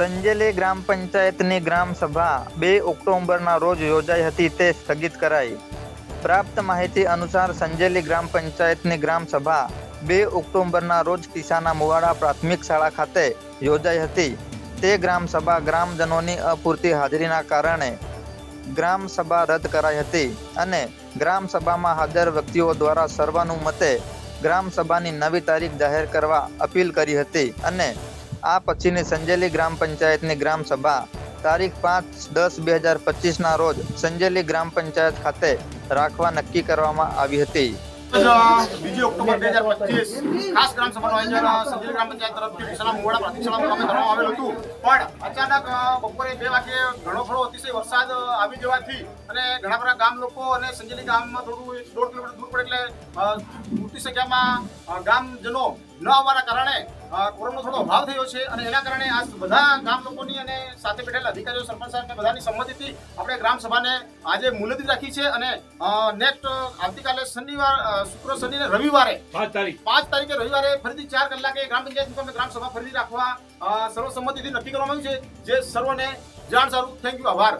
સંજેલી ગ્રામ પંચાયતની ગ્રામ સભા બે ઓક્ટોબરના રોજ યોજાઈ હતી તે સ્થગિત કરાઈ. પ્રાપ્ત માહિતી અનુસાર સંજેલી ગ્રામ પંચાયતની ગ્રામ સભા બે ઓક્ટોબરના રોજ ટીસાના મુવાડા પ્રાથમિક શાળા ખાતે યોજાઈ હતી. તે ગ્રામ સભા ગ્રામજનોની અપૂરતી હાજરીના કારણે ગ્રામ સભા રદ કરાઈ હતી અને ગ્રામ સભામાં હાજર વ્યક્તિઓ દ્વારા સર્વાનુમતે ગ્રામ સભાની નવી તારીખ જાહેર કરવા અપીલ કરી હતી અને આ પછીની સંજેલી ગ્રામ પંચાયતની ગ્રામ સભા તારીખ પાંચ દસ બે હજાર પચીસના રોજ સંજેલી ગ્રામ પંચાયત ખાતે રાખવા નક્કી કરવામાં આવી હતી. પણ અચાનક બપોરે બે ઘણો અતિશય વરસાદ આવી જવાથી અને ઘણા બધા ગામ લોકો અને સંજેલી ગામમાં થોડું એટલે મોટી સંખ્યામાં અ, ગ્રામજનો ન આવવાના કારણે કોરોનો થોડો અભાવ થયો છે અને એના કારણે આજ બધા ગામ લોકોની અને સાથે બેઠેલા અધિકારીઓ સરપંચ સાહેબ બધાની સંમતિથી આપણે ગ્રામ સભાને આજે મુલતવી રાખી છે અને નેક્સ્ટ આવતીકાલે શનિવાર શુક્ર શનિ રવિવારે પાંચ તારીખ. પાંચ તારીખે રવિવારે ફરીથી ચાર કલાકે ગ્રામ પંચાયત મુકામે ગ્રામ સભા ફરીથી રાખવા સર્વસંમતિથી નક્કી કરવામાં આવ્યું છે. જે સર્વને જાણ સારું. થેન્ક યુ આભાર.